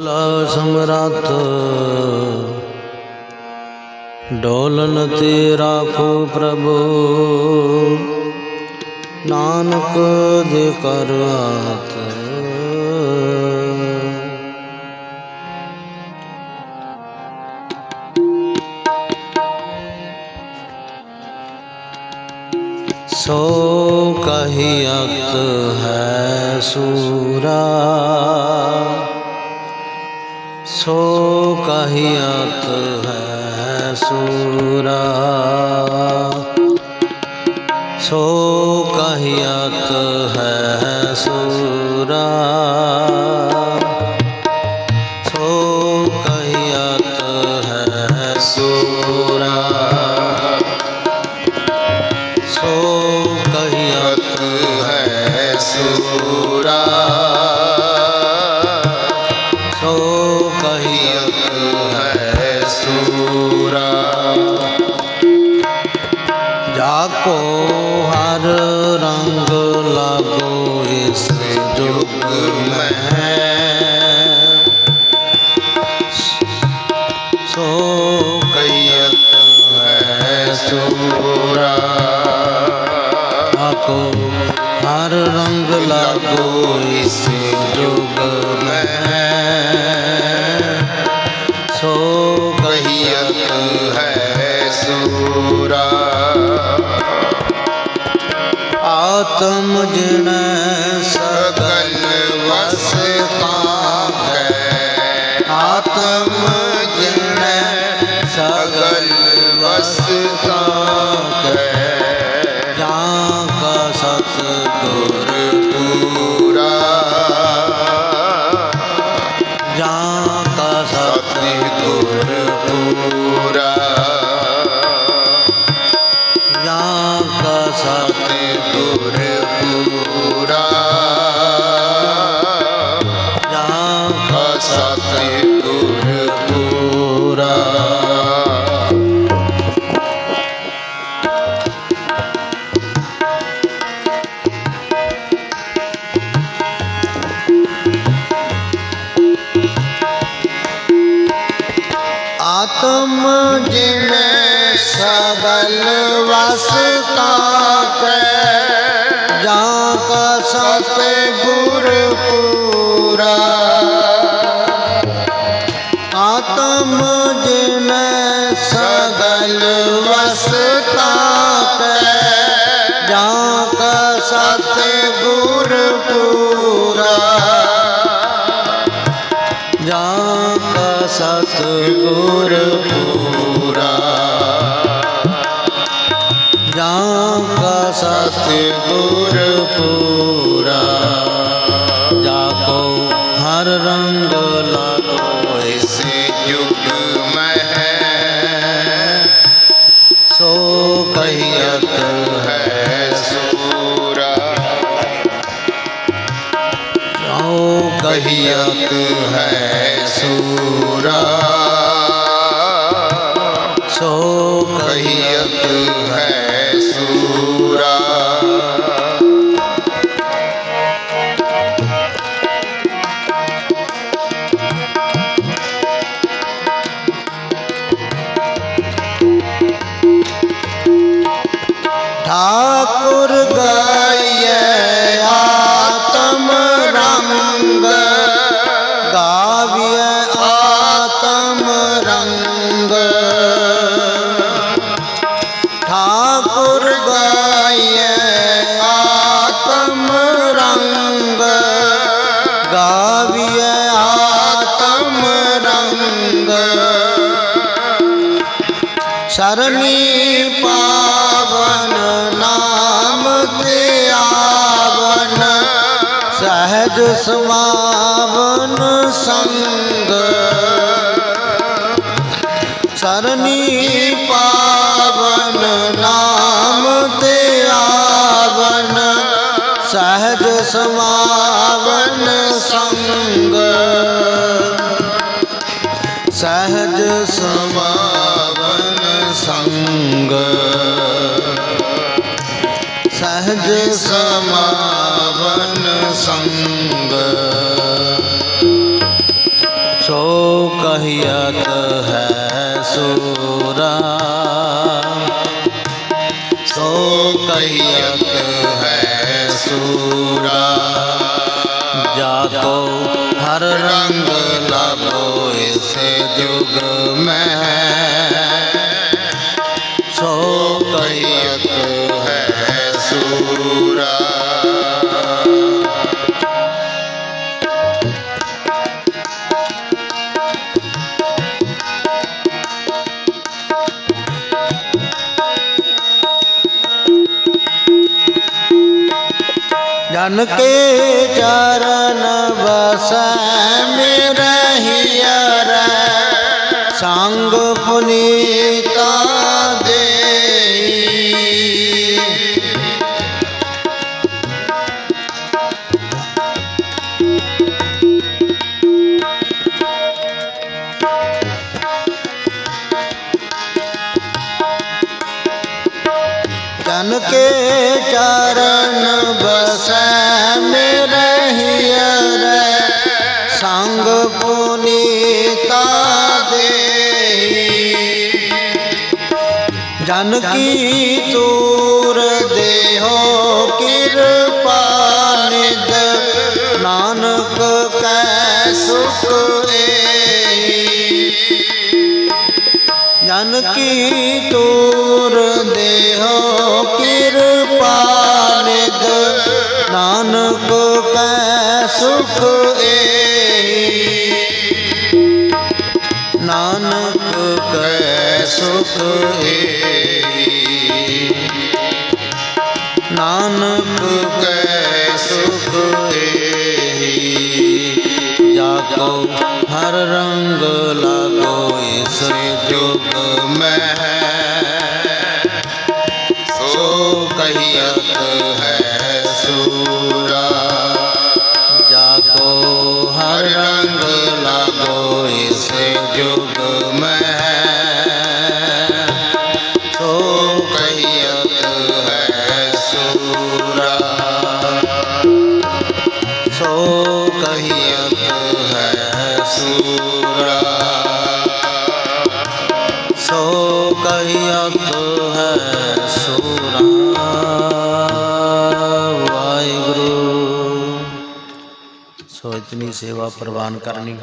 ਲਾ ਸਮਰੱਥ। ਡੋਲਨ ਤੇ ਰਾਖੋ ਪ੍ਰਭੂ। ਨਾਨਕ ਦੇ ਕਰ ਆਤ। ਸੋ ਕਹੀਅਤ ਹੈ ਸੂਰਾ। ਸੋ ਕਹੀਅਤ ਹੈ ਸੂਰਾ। ਸੋ ਕਹੀਅਤ ਹੈ ਸੂਰਾ। ਮੈਂ ਸੋ ਕਈਅਤ ਹੈ ਸੂਰਾ। ਜਾ ਹਰ ਰੰਗ ਲਾਗੋ ਇਸ ਜੁਗ ਮੈਂ। ਸੋ ਕਈਅਤ ਹੈ ਸੂਰਾ। ਆਤਮ ਜਿਣ ਆਤਮ ਜਿਨੇ ਸਬਲ ਵਸ ਕਾਕੈ ਜਾਂ ਕਾ ਸਤ ਗੁਰ ਪੂਰਾ ਆਤਮ ਜਿਨੇ ਸਗਲ ਵਸ ਕਾਕੈ ਜਾਂ ਕਾ ਸਤ ਗੁਰ ਪੂਰਾ ਕਾ। ਸਤ ਜੋ ਹੈ ਸੂਰਾ ਸੋ ਕਹੀਅਤ ਹੈ ਸੂਰਾ ਠਾਕੁਰ ਸਮਾਵਨ ਸੰਗ। ਸਰਨੀ ਪਾਵਨ ਨਾਮ ਤੇ ਆਵਨ। ਸਹਿਜ ਸਮਾਵਨ ਸੰਗ। ਸਹਿਜ ਸਮਾਵਨ ਸੰਗ। ਸਹਿਜ ਸਮਾਵਨ ਸੋ ਕਹੀਅਤ ਹੈ ਸੂਰਾ। ਜਾ ਕੋ ਹਰ ਰੰਗ ਲਾਗੋ ਇਸ ਜੁਗ ਮੈਂ। ਸੋ ਕਹੀਅਤ ਜਨ ਕੇ ਚਰਨ ਬਸੈ ਮੇਰਾ ਹਿਯਰ ਸੰਗ ਪੁਨੀਤ ਕੇ ਚਰਨ ਬਸੈ ਮੇਰੇ ਹਿਯਰ ਸੰਗ ਪੁਨੀਤਾ ਦੇ ਜਨ ਕੀ ਤੂਰ ਦੇਹੋ ਕਿਰਪਾ ਨਿਦ ਨਾਨਕ ਕੈ ਸੁਖ ਜਨ ਕੀ ਤੂਰ ਦੇਹੋ, ਕਿਰਪਾ ਨਿਦ ਨਾਨਕ ਕੈ ਸੁਖ ਏ ਨਾਨਕ ਕੈ ਸੁਖ ਏ ਨਾਨਕ ਕੈ ਸੁਖ ਏ ਜਾ ਕੋ ਹਰ ਰੰਗ ਲਾਗੋ ਇਸ ਸੋ ਇਤਨੀ ਸੇਵਾ ਪ੍ਰਵਾਨ ਕਰਨੀ।